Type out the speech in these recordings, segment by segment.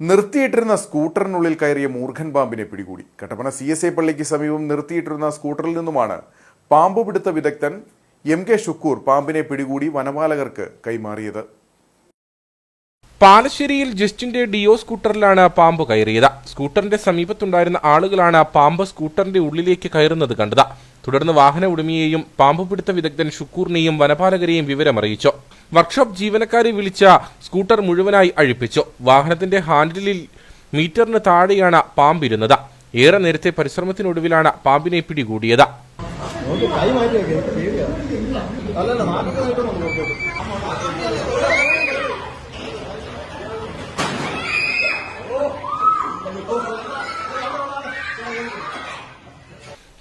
നിർത്തിയിട്ടിരുന്ന സ്കൂട്ടറിനുള്ളിൽ കയറിയ മൂർഖൻ പാമ്പിനെ പിടികൂടി. കട്ടപ്പന സി എസ് പള്ളിക്ക് സമീപം നിർത്തിയിട്ടിരുന്ന സ്കൂട്ടറിൽ നിന്നുമാണ് പാമ്പ് പിടുത്ത വിദഗ്ധൻ എം കെ ഷുക്കൂർ പാമ്പിനെ പിടികൂടി വനപാലകർക്ക് കൈമാറിയത്. പാലശ്ശേരിയിൽ ജസ്റ്റിന്റെ ഡിയോ സ്കൂട്ടറിലാണ് പാമ്പ് കയറിയത്. സ്കൂട്ടറിന്റെ സമീപത്തുണ്ടായിരുന്ന ആളുകളാണ് പാമ്പ് സ്കൂട്ടറിന്റെ ഉള്ളിലേക്ക് കയറുന്നത് കണ്ടത്. തുടർന്ന് വാഹന ഉടമയെയും പാമ്പ് പിടുത്ത വിദഗ്ധൻ ഷുക്കൂറിനെയും വനപാലകരെയും വിവരമറിയിച്ചു. വർക്ക്ഷോപ്പ് ജീവനക്കാരെ വിളിച്ച സ്കൂട്ടർ മുഴുവനായി അഴിപ്പിച്ചു. വാഹനത്തിന്റെ ഹാൻഡിലിൽ മീറ്ററിന് താഴെയാണ് പാമ്പിരുന്നത്. ഏറെ നേരത്തെ പരിശ്രമത്തിനൊടുവിലാണ് പാമ്പിനെ പിടികൂടിയത്. അല്ലല്ല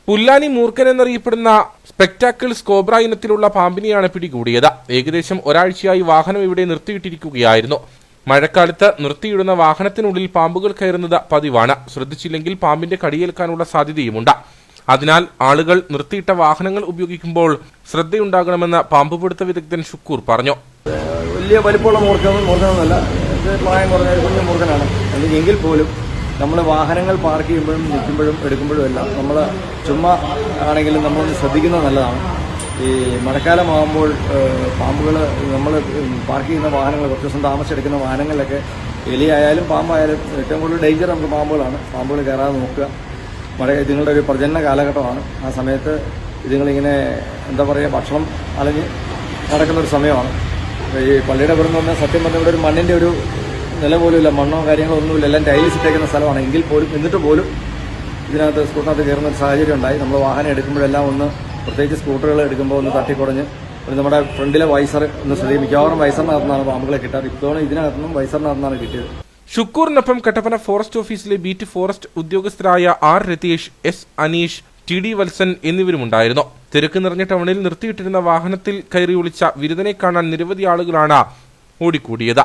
പുല്ലാനി മൂർഖൻ എന്നറിയപ്പെടുന്ന സ്പെക്ടാക്കിൾ കോബ്ര ഇനത്തിലുള്ള പാമ്പിനെയാണ് പിടികൂടിയത്. ഏകദേശം ഒരാഴ്ചയായി വാഹനം ഇവിടെ നിർത്തിയിട്ടിരിക്കുകയായിരുന്നു. മഴക്കാലത്ത് നിർത്തിയിടുന്ന വാഹനത്തിനുള്ളിൽ പാമ്പുകൾ കയറുന്നത് പതിവാണ്. ശ്രദ്ധിച്ചില്ലെങ്കിൽ പാമ്പിന്റെ കടിയേൽക്കാനുള്ള സാധ്യതയുമുണ്ട്. അതിനാൽ ആളുകൾ നിർത്തിയിട്ട വാഹനങ്ങൾ ഉപയോഗിക്കുമ്പോൾ ശ്രദ്ധയുണ്ടാകണമെന്ന് പാമ്പുപിടുത്ത വിദഗ്ധൻ ഷുക്കൂർ പറഞ്ഞു. വലിയ വലിപ്പമുള്ള ഇത് പ്രായം കുറഞ്ഞ കുഞ്ഞു മൂർഖനാണ്. എങ്കിൽ പോലും നമ്മൾ വാഹനങ്ങൾ പാർക്ക് ചെയ്യുമ്പോഴും നിൽക്കുമ്പോഴും എടുക്കുമ്പോഴും എല്ലാം നമ്മൾ ചുമ്മാ ആണെങ്കിലും നമ്മളൊന്ന് ശ്രദ്ധിക്കുന്നത് നല്ലതാണ്. ഈ മഴക്കാലമാകുമ്പോൾ പാമ്പുകൾ നമ്മൾ പാർക്ക് ചെയ്യുന്ന വാഹനങ്ങൾ കുറച്ച് ദിവസം താമസിച്ചെടുക്കുന്ന വാഹനങ്ങളിലൊക്കെ എലിയായാലും പാമ്പായാലും ഏറ്റവും കൂടുതൽ ഡേഞ്ചർ നമുക്ക് പാമ്പുകളാണ്. പാമ്പുകൾ കയറാതെ നോക്കുക. മഴ ഇതുങ്ങളുടെ ഒരു പ്രജനന കാലഘട്ടമാണ്. ആ സമയത്ത് ഇതുങ്ങളിങ്ങനെ എന്താ പറയുക ഭക്ഷണം അലഞ്ഞ് നടക്കുന്നൊരു സമയമാണ്. ഈ പള്ളിയുടെ പുറത്ത് പറഞ്ഞാൽ സത്യം പറഞ്ഞ ഇവിടെ ഒരു മണ്ണിന്റെ ഒരു നില പോലും ഇല്ല മണ്ണോ കാര്യങ്ങളോ ഒന്നുമില്ല. എല്ലാം ടൈൽസ് ഇട്ടേക്കുന്ന സ്ഥലമാണ്. എങ്കിൽ പോലും എന്നിട്ട് പോലും ഇതിനകത്ത് സ്കൂട്ടറിനകത്ത് കയറുന്ന ഒരു സാഹചര്യം ഉണ്ടായി. നമ്മൾ വാഹനം എടുക്കുമ്പോഴെല്ലാം ഒന്ന് പ്രത്യേകിച്ച് സ്കൂട്ടറുകൾ എടുക്കുമ്പോൾ ഒന്ന് തട്ടിക്കുറഞ്ഞ് ഒരു നമ്മുടെ ഫ്രണ്ടിലെ വൈസർ ഒന്ന് ശ്രദ്ധിക്കും മിക്കവാറും വൈസറിനകത്തുനിന്നാണ് പാമ്പുകളെ കിട്ടാറ്. ഇത്തവണ ഇതിനകത്തുനിന്നും വൈസറിനകത്തുനിന്നാണ് കിട്ടിയത്. ഷുക്കൂറിനൊപ്പം കട്ടപ്പന ഫോറസ്റ്റ് ഓഫീസിലെ beat forest ഉദ്യോഗസ്ഥരായ R Ratheesh S Aneesh T D Valsan എന്നിവരുമുണ്ടായിരുന്നു. തിരക്ക് നിറഞ്ഞ ടൗണിൽ നിർത്തിയിട്ടിരുന്ന വാഹനത്തിൽ കയറി ഒളിച്ച വിരുദനെ കാണാൻ നിരവധി ആളുകളാണ് ഓടിക്കൂടിയത്.